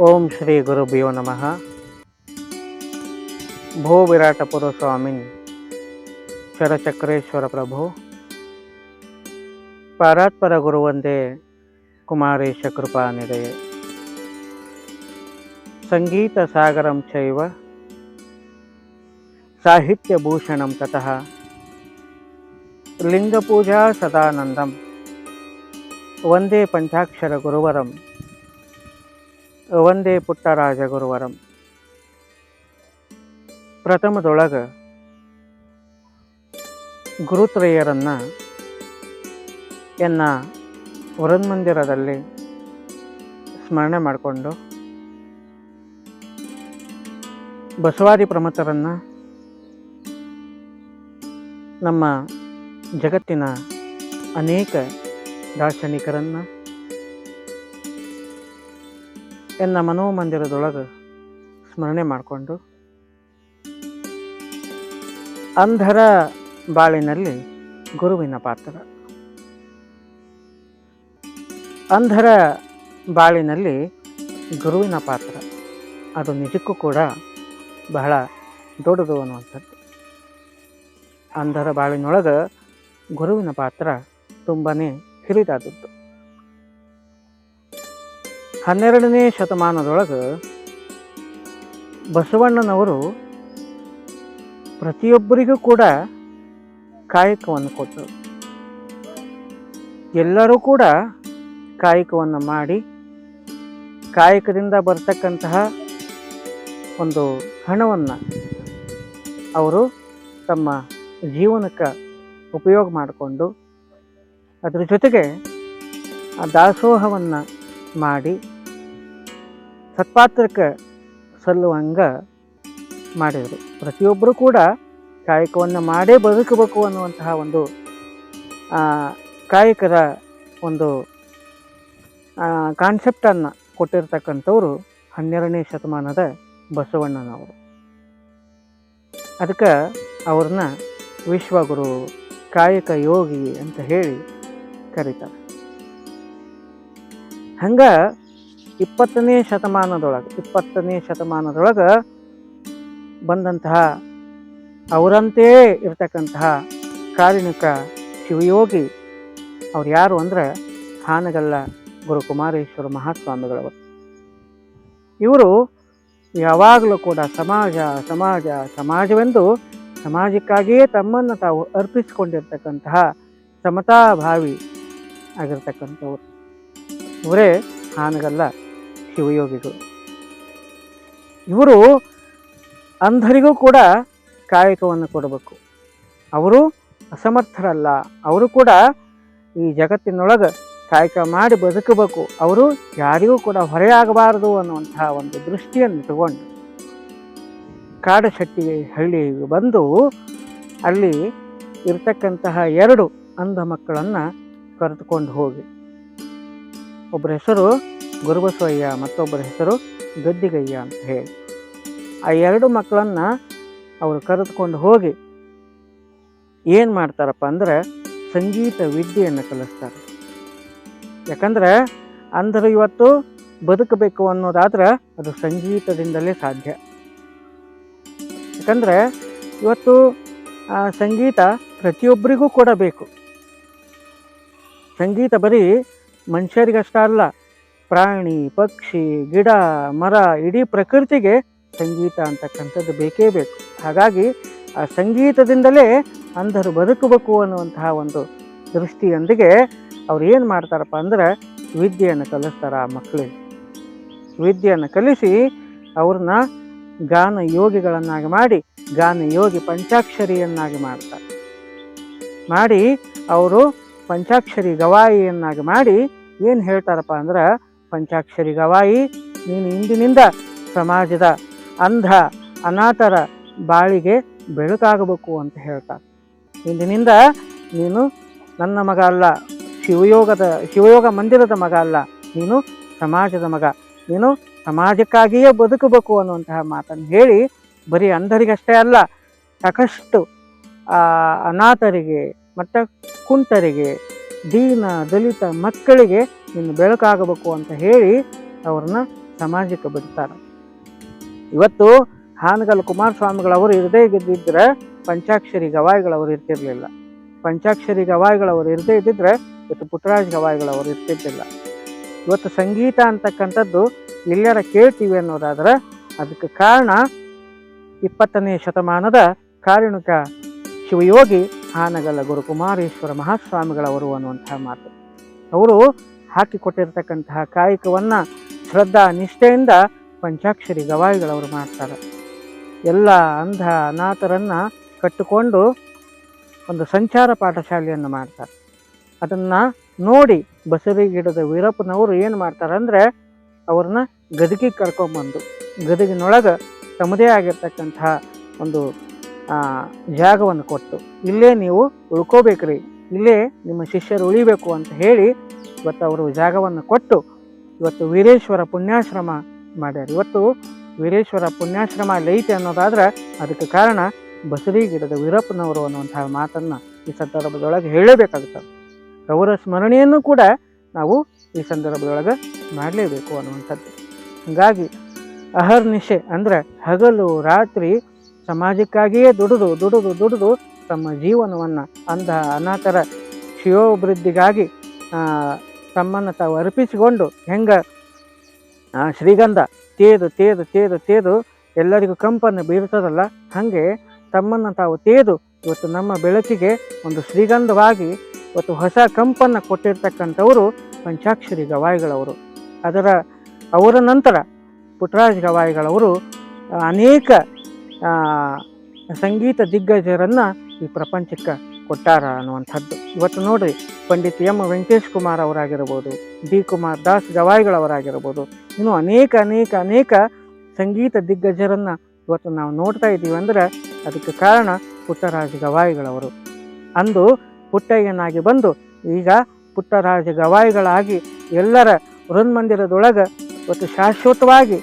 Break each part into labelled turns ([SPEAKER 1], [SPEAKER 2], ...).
[SPEAKER 1] ओम श्री गुरुभ्यो नम। भो विराटपुर स्वामी शरचक्रेश्वर प्रभु। परात्पर गुरुवंदे, कुमारेश कृपा निदये संगीत सागरम चैव। साहित्य भूषण सदानंदम वंदे पंचाक्षर गुरुवरम। ವಂದೇ ಪುಟ್ಟ ಗುರುವರಂ. ಪ್ರಥಮದೊಳಗ ಗುರುತ್ರೇಯರನ್ನು ಎನ್ನ ವರನ್ಮಂದಿರದಲ್ಲಿ ಸ್ಮರಣೆ ಮಾಡಿಕೊಂಡು ಬಸವಾದಿ ಪ್ರಮಥರನ್ನ ನಮ್ಮ ಜಗತ್ತಿನ ಅನೇಕ ದಾರ್ಶನಿಕರನ್ನು ಎನ್ನ ಮನೋಮಂದಿರದೊಳಗೆ ಸ್ಮರಣೆ ಮಾಡಿಕೊಂಡು ಅಂಧರ ಬಾಳಿನಲ್ಲಿ ಗುರುವಿನ ಪಾತ್ರ. ಅಂಧರ ಬಾಳಿನಲ್ಲಿ ಗುರುವಿನ ಪಾತ್ರ. ಅದು ನಿಜಕ್ಕೂ ಕೂಡ ಬಹಳ ದೊಡ್ಡದು ಅನ್ನುವಂಥದ್ದು. ಅಂಧರ ಬಾಳಿನೊಳಗೆ ಗುರುವಿನ ಪಾತ್ರ ತುಂಬಾ ಹಿರಿದಾದದ್ದು. ಹನ್ನೆರಡನೇ ಶತಮಾನದೊಳಗೆ ಬಸವಣ್ಣನವರು ಪ್ರತಿಯೊಬ್ಬರಿಗೂ ಕೂಡ ಕಾಯಕವನ್ನು ಕೊಟ್ಟರು. ಎಲ್ಲರೂ ಕೂಡ ಕಾಯಕವನ್ನು ಮಾಡಿ ಕಾಯಕದಿಂದ ಬರ್ತಕ್ಕಂತಹ ಒಂದು ಹಣವನ್ನು ಅವರು ತಮ್ಮ ಜೀವನಕ್ಕೆ ಉಪಯೋಗ ಮಾಡಿಕೊಂಡು ಅದರ ಜೊತೆಗೆ ಆ ದಾಸೋಹವನ್ನು ಮಾಡಿ ಸತ್ಪಾತ್ರಕ್ಕೆ ಸಲ್ಲುವಂಗ ಮಾಡಿದರು. ಪ್ರತಿಯೊಬ್ಬರು ಕೂಡ ಕಾಯಕವನ್ನು ಮಾಡೇ ಬದುಕಬೇಕು ಅನ್ನುವಂತಹ ಒಂದು ಕಾಯಕದ ಒಂದು ಕಾನ್ಸೆಪ್ಟನ್ನು ಕೊಟ್ಟಿರ್ತಕ್ಕಂಥವ್ರು ಹನ್ನೆರಡನೇ ಶತಮಾನದ ಬಸವಣ್ಣನವರು. ಅದಕ್ಕೆ ಅವ್ರನ್ನ ವಿಶ್ವಗುರು ಕಾಯಕ ಯೋಗಿ ಅಂತ ಹೇಳಿ ಕರೀತಾರೆ. ಹಂಗ ಇಪ್ಪತ್ತನೇ ಶತಮಾನದೊಳಗೆ ಇಪ್ಪತ್ತನೇ ಶತಮಾನದೊಳಗೆ ಬಂದಂತಹ ಅವರಂತೆಯೇ ಇರತಕ್ಕಂತಹ ಕಾರುಣಿಕ ಶಿವಯೋಗಿ ಅವ್ರು ಯಾರು ಅಂದ್ರೆ ಹಾನಗಲ್ಲ ಗುರುಕುಮಾರೇಶ್ವರ ಮಹಾಸ್ವಾಮಿಗಳವರು. ಇವರು ಯಾವಾಗಲೂ ಕೂಡ ಸಮಾಜ ಸಮಾಜ, ಸಮಾಜವೆಂದು ಸಮಾಜಕ್ಕಾಗಿಯೇ ತಮ್ಮನ್ನು ತಾವು ಅರ್ಪಿಸಿಕೊಂಡಿರ್ತಕ್ಕಂತಹ ಸಮತಾಭಾವಿ ಆಗಿರ್ತಕ್ಕಂಥವ್ರು. ಇವರೇ ಹಾನಗಲ್ಲ ಶಿವಯೋಗಿಗಳು ಇವರು ಅಂಧರಿಗೂ ಕೂಡ ಕಾಯಕವನ್ನು ಕೊಡಬೇಕು. ಅವರು ಅಸಮರ್ಥರಲ್ಲ. ಅವರು ಕೂಡ ಈ ಜಗತ್ತಿನೊಳಗೆ ಕಾಯಕ ಮಾಡಿ ಬದುಕಬೇಕು. ಅವರು ಯಾರಿಗೂ ಕೂಡ ಹೊರೆಯಾಗಬಾರದು ಅನ್ನುವಂತಹ ಒಂದು ದೃಷ್ಟಿಯನ್ನು ಇಟ್ಟುಕೊಂಡು ಕಾಡಶೆಟ್ಟಿ ಹಳ್ಳಿ ಬಂದು ಅಲ್ಲಿ ಇರ್ತಕ್ಕಂತಹ ಎರಡು ಅಂಧ ಮಕ್ಕಳನ್ನು ಕರೆದುಕೊಂಡು ಹೋಗಿ. ಒಬ್ಬರ ಹೆಸರು ಗುರುಬಸವಯ್ಯ ಮತ್ತೊಬ್ಬರ ಹೆಸರು ಗದ್ದಿಗಯ್ಯ ಅಂತ ಹೇಳಿ. ಆ ಎರಡು ಮಕ್ಕಳನ್ನು ಅವರು ಕರೆದುಕೊಂಡು ಹೋಗಿ ಏನು ಮಾಡ್ತಾರಪ್ಪ ಅಂದ್ರೆ ಸಂಗೀತ ವಿದ್ಯೆಯನ್ನು ಕಲಿಸ್ತಾರೆ. ಯಾಕಂದ್ರೆ ಅಂಧರು ಇವತ್ತು ಬದುಕಬೇಕು ಅನ್ನೋದಾದ್ರೆ ಅದು ಸಂಗೀತದಿಂದಲೇ ಸಾಧ್ಯ. ಯಾಕಂದ್ರೆ ಇವತ್ತು ಸಂಗೀತ ಪ್ರತಿಯೊಬ್ಬರಿಗೂ ಕೊಡಬೇಕು ಸಂಗೀತ ಬರೀ ಮನುಷ್ಯರಿಗಷ್ಟ ಅಲ್ಲ ಪ್ರಾಣಿ, ಪಕ್ಷಿ, ಗಿಡ, ಮರ, ಇಡೀ ಪ್ರಕೃತಿಗೆ ಸಂಗೀತ ಅಂತಕ್ಕಂಥದ್ದು ಬೇಕೇ ಬೇಕು. ಹಾಗಾಗಿ ಆ ಸಂಗೀತದಿಂದಲೇ ಅಂಧರು ಬದುಕಬೇಕು ಅನ್ನುವಂತಹ ಒಂದು ದೃಷ್ಟಿಯೊಂದಿಗೆ ಅವ್ರು ಏನು ಮಾಡ್ತಾರಪ್ಪ ಅಂದ್ರೆ ವಿದ್ಯೆಯನ್ನು ಕಲಿಸ್ತಾರೆ ಆ ಮಕ್ಕಳಿಗೆ ವಿದ್ಯೆಯನ್ನು ಕಲಿಸಿ ಅವ್ರನ್ನ ಗಾನ ಯೋಗಿಗಳನ್ನಾಗಿ ಮಾಡಿ, ಗಾನ ಯೋಗಿ ಪಂಚಾಕ್ಷರಿಯನ್ನಾಗಿ ಮಾಡ್ತಾರೆ. ಮಾಡಿ, ಅವರು ಪಂಚಾಕ್ಷರಿ ಗವಾಯಿಯನ್ನಾಗಿ ಮಾಡಿ ಏನು ಹೇಳ್ತಾರಪ್ಪ ಅಂದ್ರೆ ಪಂಚಾಕ್ಷರಿ ಗವಾಯಿ ನೀನು ಇಂದಿನಿಂದ ಸಮಾಜದ ಅಂಧ, ಅನಾಥರ ಬಾಳಿಗೆ ಬೆಳಕಾಗಬೇಕು ಅಂತ ಹೇಳ್ತಾರೆ ಇಂದಿನಿಂದ ನೀನು ನನ್ನ ಮಗ ಅಲ್ಲ, ಶಿವಯೋಗದ, ಶಿವಯೋಗ ಮಂದಿರದ ಮಗ ಅಲ್ಲ, ನೀನು ಸಮಾಜದ ಮಗ. ನೀನು ಸಮಾಜಕ್ಕಾಗಿಯೇ ಬದುಕಬೇಕು ಅನ್ನುವಂತಹ ಮಾತನ್ನು ಹೇಳಿ ಬರೀ ಅಂಧರಿಗಷ್ಟೇ ಅಲ್ಲ, ಸಾಕಷ್ಟು ಅನಾಥರಿಗೆ ಮತ್ತು ಕುಂಟರಿಗೆ, ದೀನ, ದಲಿತ ಮಕ್ಕಳಿಗೆ ನೀನು ಬೆಳಕಾಗಬೇಕು ಅಂತ ಹೇಳಿ ಅವ್ರನ್ನ ಸಮಾಜಕ್ಕೆ ಬಿಡ್ತಾರೆ. ಇವತ್ತು ಹಾನಗಲ್ ಕುಮಾರಸ್ವಾಮಿಗಳವರು ಇರದೇ ಇದ್ದಿದ್ರೆ ಪಂಚಾಕ್ಷರಿ ಗವಾಯಿಗಳವರು ಇರ್ತಿರ್ಲಿಲ್ಲ. ಪಂಚಾಕ್ಷರಿ ಗವಾಯಿಗಳವರು ಇರದೇ ಇದ್ದಿದ್ರೆ ಇವತ್ತು ಪುಟ್ಟರಾಜ್ ಗವಾಯಿಗಳವರು ಇರ್ತಿದ್ದಿಲ್ಲ. ಇವತ್ತು ಸಂಗೀತ ಅಂತಕ್ಕಂಥದ್ದು ಎಲ್ಲರ ಕೇಳ್ತೀವಿ ಅನ್ನೋದಾದ್ರೆ ಅದಕ್ಕೆ ಕಾರಣ ಇಪ್ಪತ್ತನೇ ಶತಮಾನದ ಕಾರುಣಿಕ ಶಿವಯೋಗಿ ಹಾನಗಲ್ಲ ಗುರುಕುಮಾರೇಶ್ವರ ಮಹಾಸ್ವಾಮಿಗಳವರು ಅನ್ನುವಂತಹ ಮಾತು. ಅವರು ಹಾಕಿಕೊಟ್ಟಿರ್ತಕ್ಕಂತಹ ಕಾಯಕವನ್ನು ಶ್ರದ್ಧಾ ನಿಷ್ಠೆಯಿಂದ ಪಂಚಾಕ್ಷರಿ ಗವಾಯಿಗಳವರು ಮಾಡ್ತಾರೆ. ಎಲ್ಲ ಅಂಧ ಅನಾಥರನ್ನು ಕಟ್ಟಿಕೊಂಡು ಒಂದು ಸಂಚಾರ ಪಾಠಶಾಲೆಯನ್ನು ಮಾಡ್ತಾರೆ. ಅದನ್ನು ನೋಡಿ ಬಸರಿ ಗಿಡದ ವೀರಪ್ಪನವರು ಏನು ಮಾಡ್ತಾರೆ ಅಂದರೆ ಅವ್ರನ್ನ ಗದಗಿಗೆ ಕರ್ಕೊಂಬಂದು, ಗದಗಿನೊಳಗೆ ತಮ್ಮದೇ ಆಗಿರ್ತಕ್ಕಂತಹ ಒಂದು ಜಾಗವನ್ನು ಕೊಟ್ಟು, ಇಲ್ಲೇ ನೀವು ಉಳ್ಕೋಬೇಕ್ರಿ, ಇಲ್ಲೇ ನಿಮ್ಮ ಶಿಷ್ಯರು ಉಳಿಬೇಕು ಅಂತ ಹೇಳಿ ಇವತ್ತು ಅವರು ಜಾಗವನ್ನು ಕೊಟ್ಟು ಇವತ್ತು ವೀರೇಶ್ವರ ಪುಣ್ಯಾಶ್ರಮ ಮಾಡ್ಯಾರ. ಇವತ್ತು ವೀರೇಶ್ವರ ಪುಣ್ಯಾಶ್ರಮ ಲೈತೆ ಅನ್ನೋದಾದ್ರೆ ಅದಕ್ಕೆ ಕಾರಣ ಬಸರಿ ಗಿಡದ ವೀರಪ್ಪನವರು ಅನ್ನುವಂತಹ ಮಾತನ್ನು ಈ ಸಂದರ್ಭದೊಳಗೆ ಹೇಳಬೇಕಾಗುತ್ತೆ. ಅವರ ಸ್ಮರಣೆಯನ್ನು ಕೂಡ ನಾವು ಈ ಸಂದರ್ಭದೊಳಗೆ ಮಾಡಲೇಬೇಕು ಅನ್ನುವಂಥದ್ದು. ಹಾಗಾಗಿ ಅಹರ್ನಿಶೆ ಅಂದರೆ ಹಗಲು ರಾತ್ರಿ ಸಮಾಜಕ್ಕಾಗಿಯೇ ದುಡಿದು ದುಡಿದು ದುಡಿದು ತಮ್ಮ ಜೀವನವನ್ನು ಅಂಧ ಅನಾಥರ ಶಿವೋಭಿವೃದ್ಧಿಗಾಗಿ ಆ, ತಮ್ಮನ್ನು ತಾವು ಅರ್ಪಿಸಿಕೊಂಡು ಹೆಂಗೆ ಶ್ರೀಗಂಧ ತೇದು ತೇದು ತೇದು ತೇದು ಎಲ್ಲರಿಗೂ ಕಂಪನ್ನು ಬೀರುತ್ತದಲ್ಲ, ಹಾಗೆ ತಮ್ಮನ್ನು ತಾವು ತೇದು ಇವತ್ತು ನಮ್ಮ ಬೆಳಕಿಗೆ ಒಂದು ಶ್ರೀಗಂಧವಾಗಿ ಇವತ್ತು ಹೊಸ ಕಂಪನ್ನು ಕೊಟ್ಟಿರ್ತಕ್ಕಂಥವರು ಪಂಚಾಕ್ಷರಿ ಗವಾಯಿಗಳವರು. ಅದರ, ಅವರ ನಂತರ ಪುಟ್ಟರಾಜ್ ಗವಾಯಿಗಳವರು ಅನೇಕ ಸಂಗೀತ ದಿಗ್ಗಜರನ್ನು ಈ ಪ್ರಪಂಚಕ್ಕೆ ಕೊಟ್ಟಾರ ಅನ್ನುವಂಥದ್ದು. ಇವತ್ತು ನೋಡ್ರಿ ಪಂಡಿತ್ ಎಂ. ವೆಂಕಟೇಶ್ ಕುಮಾರ್ ಅವರಾಗಿರ್ಬೋದು, ಡಿ. ಕುಮಾರ್ ದಾಸ್ ಗವಾಯಿಗಳವರಾಗಿರ್ಬೋದು ಇನ್ನು ಅನೇಕ ಅನೇಕ ಅನೇಕ ಸಂಗೀತ ದಿಗ್ಗಜರನ್ನು ಇವತ್ತು ನಾವು ನೋಡ್ತಾ ಇದ್ದೀವಿ ಅಂದರೆ ಅದಕ್ಕೆ ಕಾರಣ ಪುಟ್ಟರಾಜ ಗವಾಯಿಗಳವರು ಅಂದು ಪುಟ್ಟಯ್ಯನಾಗಿ ಬಂದು ಈಗ ಪುಟ್ಟರಾಜ ಗವಾಯಿಗಳಾಗಿ ಎಲ್ಲರ ವೃನ್ಮಂದಿರದೊಳಗೆ ಇವತ್ತು ಶಾಶ್ವತವಾಗಿ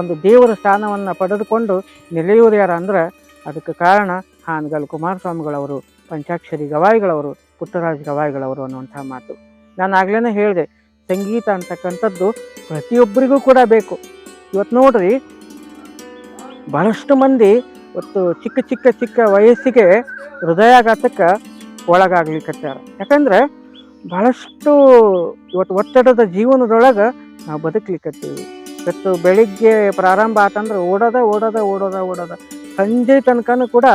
[SPEAKER 1] ಒಂದು ದೇವರ ಸ್ಥಾನವನ್ನು ಪಡೆದುಕೊಂಡು ನೆಲೆಯುವುದು ಯಾರ ಅಂದ್ರೆ ಅದಕ್ಕೆ ಕಾರಣ ಹಾನಗಲ್ ಕುಮಾರಸ್ವಾಮಿಗಳವರು, ಪಂಚಾಕ್ಷರಿ ಗವಾಯಿಗಳವರು ಪುಟ್ಟರಾಜ ಗವಾಯಿಗಳವರು ಅನ್ನುವಂಥ ಮಾತು. ನಾನು ಆಗ್ಲೇ ಹೇಳಿದೆ, ಸಂಗೀತ ಅಂತಕ್ಕಂಥದ್ದು ಪ್ರತಿಯೊಬ್ಬರಿಗೂ ಕೂಡ ಬೇಕು. ಇವತ್ತು ನೋಡ್ರಿ, ಬಹಳಷ್ಟು ಮಂದಿ ಇವತ್ತು ಚಿಕ್ಕ ಚಿಕ್ಕ ಚಿಕ್ಕ ವಯಸ್ಸಿಗೆ ಹೃದಯಾಘಾತಕ್ಕೆ ಒಳಗಾಗ್ಲಿಕ್ಕತ್ಯಾರ ಯಾಕಂದ್ರೆ ಬಹಳಷ್ಟು ಇವತ್ತು ಒತ್ತಡದ ಜೀವನದೊಳಗೆ ನಾವು ಬದುಕಲಿಕ್ಕತ್ತೀವಿ ಇವತ್ತು ಬೆಳಿಗ್ಗೆ ಪ್ರಾರಂಭ ಆತಂದ್ರೆ ಓಡೋದ ಓಡೋದ ಓಡೋದ ಓಡೋದ. ಸಂಜೆ ತನಕನೂ ಕೂಡ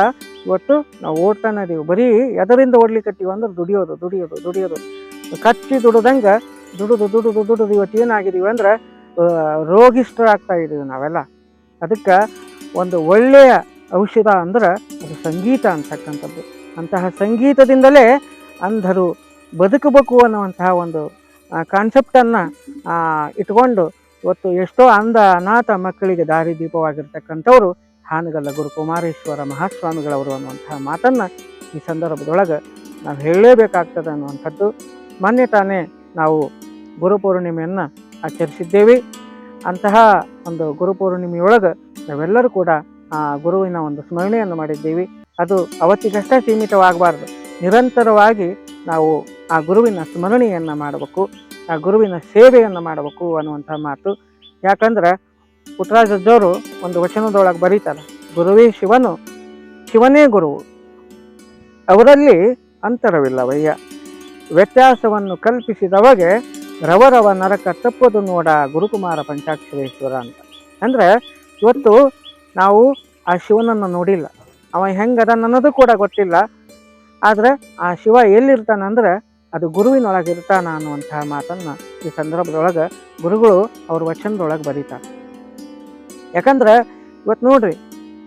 [SPEAKER 1] ಇವತ್ತು ನಾವು ಓಡ್ತಾನೆ ಇದೀವಿ ಬರೀ ಎದರಿಂದ ಓಡ್ಲಿಕ್ಕತ್ತೀವಿ ಅಂದ್ರೆ ದುಡಿಯೋದು ದುಡಿಯೋದು ದುಡಿಯೋದು. ಕಚ್ಚಿ ದುಡದಂಗ ದುಡಿದು ದುಡಿದು ದುಡಿದು ಇವತ್ತು ಏನಾಗಿದ್ದೀವಿ ಅಂದ್ರೆ ರೋಗಿಷ್ಟ ರೋಗಿಷ್ಠರಾಗ್ತಾ ಇದ್ದೀವಿ ನಾವೆಲ್ಲ. ಅದಕ್ಕೆ ಒಂದು ಒಳ್ಳೆಯ ಔಷಧ ಅಂದ್ರೆ ಅದು ಸಂಗೀತ ಅಂತಕ್ಕಂಥದ್ದು. ಅಂತಹ ಸಂಗೀತದಿಂದಲೇ ಅಂಧರು ಬದುಕಬೇಕು ಅನ್ನುವಂತಹ ಒಂದು ಕಾನ್ಸೆಪ್ಟನ್ನು ಇಟ್ಕೊಂಡು ಇವತ್ತು ಎಷ್ಟೋ ಅಂಧ, ಅನಾಥ ಮಕ್ಕಳಿಗೆ ದಾರಿದೀಪವಾಗಿರ್ತಕ್ಕಂಥವ್ರು ಹಾನಗಲ್ಲ ಗುರು ಕುಮಾರೇಶ್ವರ ಮಹಾಸ್ವಾಮಿಗಳವರು ಅನ್ನುವಂತಹ ಮಾತನ್ನು ಈ ಸಂದರ್ಭದೊಳಗೆ ನಾವು ಹೇಳಲೇಬೇಕಾಗ್ತದೆ ಅನ್ನುವಂಥದ್ದು. ಮೊನ್ನೆ ತಾನೇ ನಾವು ಗುರುಪೂರ್ಣಿಮೆಯನ್ನು ಆಚರಿಸಿದ್ದೇವೆ. ಅಂತಹ ಒಂದು ಗುರುಪೂರ್ಣಿಮೆಯೊಳಗೆ ನಾವೆಲ್ಲರೂ ಕೂಡ ಆ ಗುರುವಿನ ಒಂದು ಸ್ಮರಣೆಯನ್ನು ಮಾಡಿದ್ದೀವಿ. ಅದು ಅವತ್ತಿಗಷ್ಟೇ ಸೀಮಿತವಾಗಬಾರ್ದು. ನಿರಂತರವಾಗಿ ನಾವು ಆ ಗುರುವಿನ ಸ್ಮರಣೆಯನ್ನು ಮಾಡಬೇಕು, ಆ ಗುರುವಿನ ಸೇವೆಯನ್ನು ಮಾಡಬೇಕು ಅನ್ನುವಂಥ ಮಾತು. ಯಾಕಂದ್ರೆ ಪುಟ್ಟರಾಜಜ್ಜವರು ಒಂದು ವಚನದೊಳಗೆ ಬರೀತಾರೆ, ಗುರುವೇ ಶಿವನು, ಶಿವನೇ ಗುರುವು. ಅವರಲ್ಲಿ ಅಂತರವಿಲ್ಲವಯ್ಯ. ವ್ಯತ್ಯಾಸವನ್ನು ಕಲ್ಪಿಸಿದವಗೆ ರವರವ ನರಕ ತಪ್ಪದು ನೋಡ ಗುರುಕುಮಾರ ಪಂಚಾಕ್ಷರೇಶ್ವರ ಅಂತ. ಅಂದರೆ ಇವತ್ತು ನಾವು ಆ ಶಿವನನ್ನು ನೋಡಿಲ್ಲ. ಅವ ಹೆಂಗದ ನನ್ನದು ಕೂಡ ಗೊತ್ತಿಲ್ಲ. ಆದರೆ ಆ ಶಿವ ಎಲ್ಲಿರ್ತಾನಂದ್ರೆ ಅದು ಗುರುವಿನೊಳಗೆ ಇರ್ತಾನ ಅನ್ನುವಂತಹ ಮಾತನ್ನು ಈ ಸಂದರ್ಭದೊಳಗೆ ಗುರುಗಳು ಅವ್ರ ವಚನದೊಳಗೆ ಬರೀತಾರೆ. ಯಾಕಂದ್ರೆ ಇವತ್ತು ನೋಡ್ರಿ,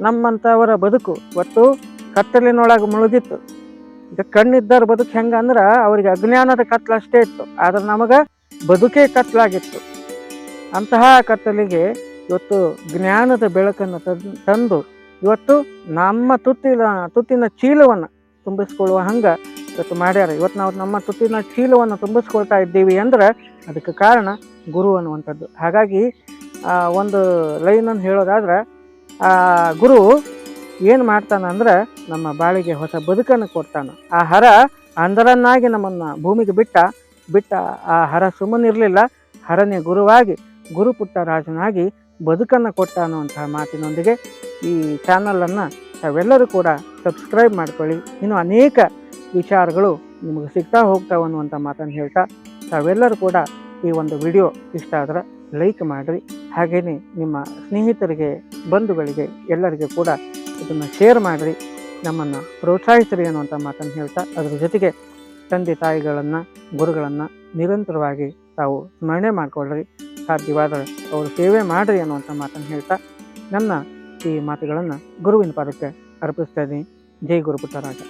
[SPEAKER 1] ನಮ್ಮಂಥವರ ಬದುಕು ಇವತ್ತು ಕತ್ತಲಿನೊಳಗೆ ಮುಳುಗಿತ್ತು. ಈಗ ಕಣ್ಣಿದ್ದವ್ರ ಬದುಕು ಹೆಂಗೆ ಅಂದ್ರೆ ಅವ್ರಿಗೆ ಅಜ್ಞಾನದ ಕತ್ಲು ಅಷ್ಟೇ ಇತ್ತು, ಆದ್ರೆ ನಮಗೆ ಬದುಕೇ ಕತ್ಲಾಗಿತ್ತು. ಅಂತಹ ಕತ್ತಲಿಗೆ ಇವತ್ತು ಜ್ಞಾನದ ಬೆಳಕನ್ನು ತಂದು ತಂದು ಇವತ್ತು ನಮ್ಮ ತುತ್ತಿನ ತುತ್ತಿನ ಚೀಲವನ್ನು ತುಂಬಿಸ್ಕೊಳ್ಳುವ ಹಂಗೆ ಇವತ್ತು ಮಾಡ್ಯಾರ. ಇವತ್ತು ನಾವು ನಮ್ಮ ತುಟ್ಟಿನ ಚೀಲವನ್ನು ತುಂಬಿಸ್ಕೊಳ್ತಾ ಇದ್ದೀವಿ ಅಂದ್ರೆ ಅದಕ್ಕೆ ಕಾರಣ ಗುರು ಅನ್ನುವಂಥದ್ದು. ಹಾಗಾಗಿ ಒಂದು ಲೈನನ್ನು ಹೇಳೋದಾದ್ರೆ ಗುರು ಏನು ಮಾಡ್ತಾನಂದ್ರೆ ನಮ್ಮ ಬಾಳಿಗೆ ಹೊಸ ಬದುಕನ್ನು ಕೊಡ್ತಾನೆ. ಆ ಹರ ಅಂಧರನ್ನಾಗಿ ನಮ್ಮನ್ನು ಭೂಮಿಗೆ ಬಿಟ್ಟ ಬಿಟ್ಟ ಆ ಹರ ಸುಮ್ಮನಿರಲಿಲ್ಲ. ಹರನೇ ಗುರುವಾಗಿ ಗುರುಪುಟ್ಟರಾಜನಾಗಿ ಬದುಕನ್ನು ಕೊಟ್ಟ ಅನ್ನುವಂತಹ ಮಾತಿನೊಂದಿಗೆ ಈ ಚಾನಲನ್ನು ತಾವೆಲ್ಲರೂ ಕೂಡ ಸಬ್ಸ್ಕ್ರೈಬ್ ಮಾಡ್ಕೊಳ್ಳಿ. ಇನ್ನು ಅನೇಕ ವಿಚಾರಗಳು ನಿಮಗೆ ಸಿಗ್ತಾ ಹೋಗ್ತಾವೆ ಅನ್ನುವಂಥ ಮಾತನ್ನು ಹೇಳ್ತಾ ತಾವೆಲ್ಲರೂ ಕೂಡ ಈ ಒಂದು ವಿಡಿಯೋ ಇಷ್ಟ ಆದ್ರೆ ಲೈಕ್ ಮಾಡಿರಿ. ಹಾಗೆಯೇ ನಿಮ್ಮ ಸ್ನೇಹಿತರಿಗೆ, ಬಂಧುಗಳಿಗೆ, ಎಲ್ಲರಿಗೆ ಕೂಡ ಇದನ್ನು ಶೇರ್ ಮಾಡಿರಿ. ನಮ್ಮನ್ನು ಪ್ರೋತ್ಸಾಹಿಸಿರಿ ಅನ್ನುವಂಥ ಮಾತನ್ನು ಹೇಳ್ತಾ ಅದರ ಜೊತೆಗೆ ತಂದೆ ತಾಯಿಗಳನ್ನು, ಗುರುಗಳನ್ನು ನಿರಂತರವಾಗಿ ತಾವು ಸ್ಮರಣೆ ಮಾಡಿಕೊಳ್ಳ್ರಿ. ಸಾಧ್ಯವಾದರೆ ಅವರು ಸೇವೆ ಮಾಡಿರಿ ಅನ್ನುವಂಥ ಮಾತನ್ನು ಹೇಳ್ತಾ ನನ್ನ ಈ ಮಾತುಗಳನ್ನು ಗುರುವಿನ ಪಾದಕ್ಕೆ ಅರ್ಪಿಸ್ತಾ ಇದ್ದೀನಿ. ಜೈ ಗುರುಪುಟ್ಟರಾಜ.